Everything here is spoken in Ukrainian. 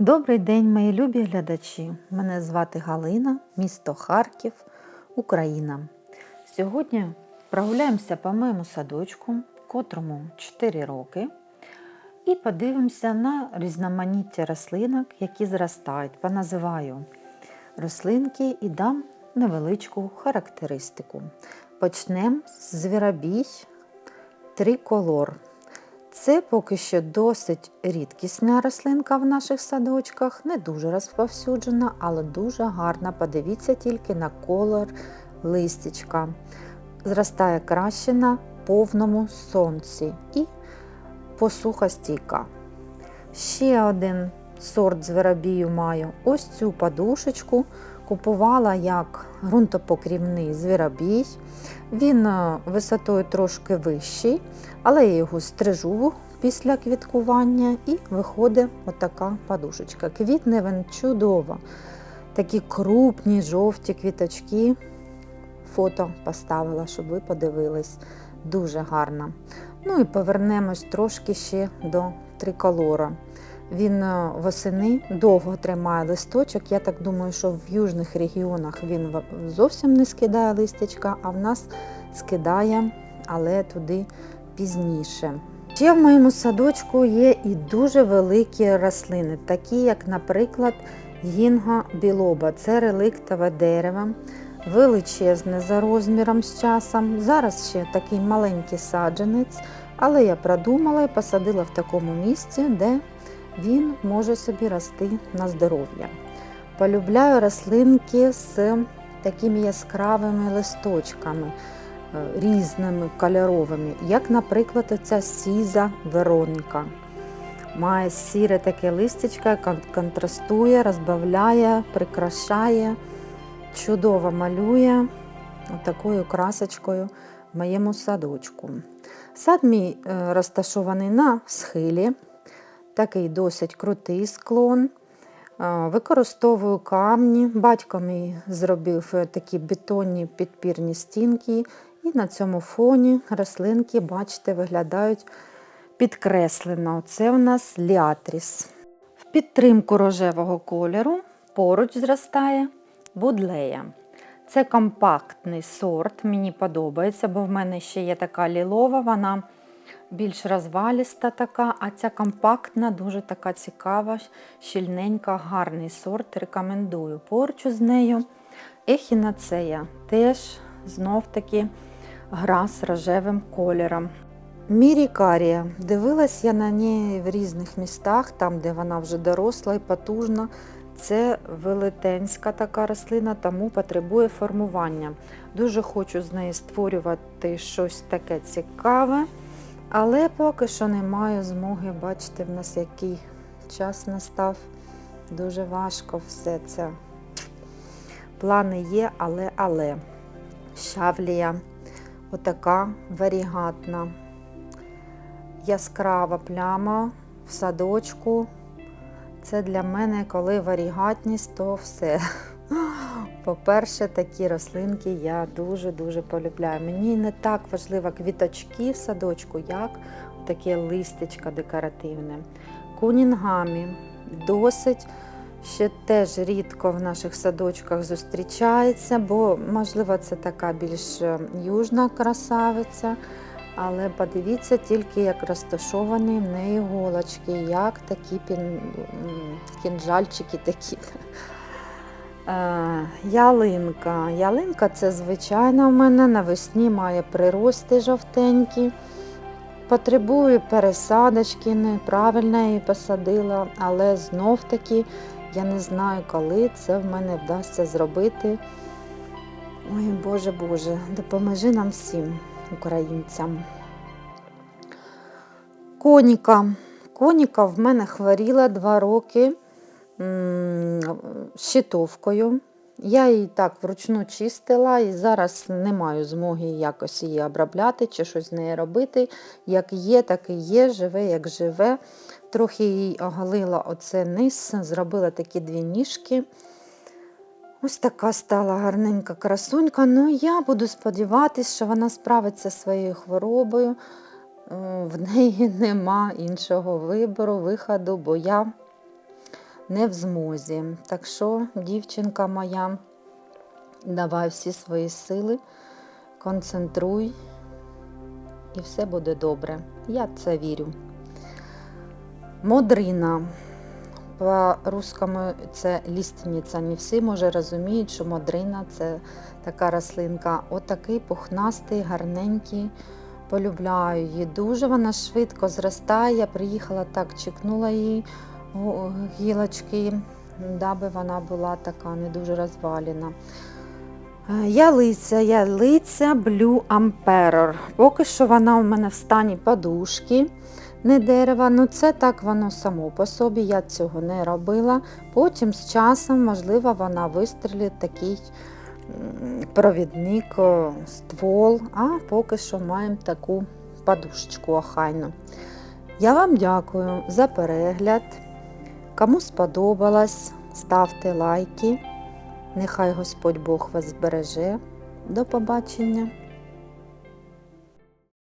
Добрий день, мої любі глядачі! Мене звати Галина, місто Харків, Україна. Сьогодні прогуляємося по моєму садочку, котрому 4 роки, і подивимося на різноманіття рослинок, які зростають. Поназиваю рослинки і дам невеличку характеристику. Почнемо з звіробій триколор. Це поки що досить рідкісна рослинка в наших садочках, не дуже розповсюджена, але дуже гарна. Подивіться тільки на колор листячка. Зростає краще на повному сонці і посухостійка. Ще один сорт зверобію маю. Ось цю подушечку купувала як ґрунтопокрівний звіробій. Він е, висотою трошки вищий, але я його стрижу після квіткування і виходить отака подушечка. Квітне він чудово. Такі крупні жовті квіточки. Фото поставила, щоб ви подивились. Дуже гарно. Ну і повернемось трошки ще до триколора. Він е, восени довго тримає листочок. Я так думаю, що в южних регіонах він зовсім не скидає листячка, а в нас скидає, але туди пізніше. Ще в моєму садочку є і дуже великі рослини, такі як, наприклад, гінга білоба. Це реликтове дерево, величезне за розміром з часом. Зараз ще такий маленький саджанець, але я продумала і посадила в такому місці, де він може собі рости на здоров'я. Полюбляю рослинки з такими яскравими листочками, е, різними кольоровими, як, наприклад, оця сіза Вероніка. Має сіре таке листячко, контрастує, розбавляє, прикрашає, чудово малює такою красочкою в моєму садочку. Сад мій е, розташований на схилі такий досить крутий склон. Використовую камні. Батько мій зробив е, такі бетонні підпірні стінки, і на цьому фоні рослинки, бачите, виглядають підкреслено. Це у нас ліатріс. В підтримку рожевого кольору поруч зростає будлея. Це компактний сорт, мені подобається, бо в мене ще є така лілова, вона більш розваліста така, а ця компактна, дуже така цікава, щільненька, гарний сорт. Рекомендую. Поруч з нею ехінацея. Теж знов-таки гра з рожевим кольором. Мірікарія. Дивилась я на неї в різних містах, там, де вона вже доросла і потужна. Це велетенська така рослина, тому потребує формування. Дуже хочу з неї створювати щось таке цікаве. Але поки що не маю змоги, бачите, в нас який час настав. Дуже важко все це. Плани є, але але. Шавлія отака варігатна, яскрава пляма в садочку. Це для мене, коли варігатність, то все. По-перше, такі рослинки я дуже-дуже полюбляю. Мені не так важливо квіточки в садочку, як таке листечко декоративне. Кунінгамі досить ще теж рідко в наших садочках зустрічається, бо, можливо, це така більш е, южна красавиця. Але подивіться тільки, як розташовані в неї голочки, як такі кінжальчики такі. Е, ялинка. Ялинка це звичайна в мене, навесні має прирости жовтенькі. Потребує пересадочки, неправильно її посадила, але знов таки я не знаю, коли це в мене вдасться зробити. Ой, Боже Боже, допоможи нам всім, українцям. Коніка. Коніка в мене хворіла два роки щитовкою. Я її так вручну чистила і зараз не маю змоги якось її обробляти чи щось з нею робити. Як є, так і є, живе, як живе. Трохи її оголила оце низ, зробила такі дві ніжки. Ось така стала гарненька красунька. Ну, я буду сподіватися, що вона справиться зі своєю хворобою. В неї нема іншого вибору, виходу, бо я не в змозі. Так що, дівчинка моя, давай всі свої сили, концентруй, і все буде добре. Я в це вірю. Модрина. По-русскому це лістниця. Не всі може розуміють, що модрина це така рослинка. Отакий пухнастий, гарненький. Полюбляю її. Дуже вона швидко зростає. Я приїхала так, чекнула її гілочки, даби вона була така не дуже розвалена. Е, Ялиця, ялиця Blue Emperor. Поки що вона у мене в стані подушки, не дерева. Ну це так воно само по собі, я цього не робила. Потім з часом, можливо, вона вистрілить такий провідник, ствол, а поки що маємо таку подушечку охайну. Я вам дякую за перегляд. Кому сподобалось, ставте лайки. Нехай Господь Бог вас збереже. До побачення!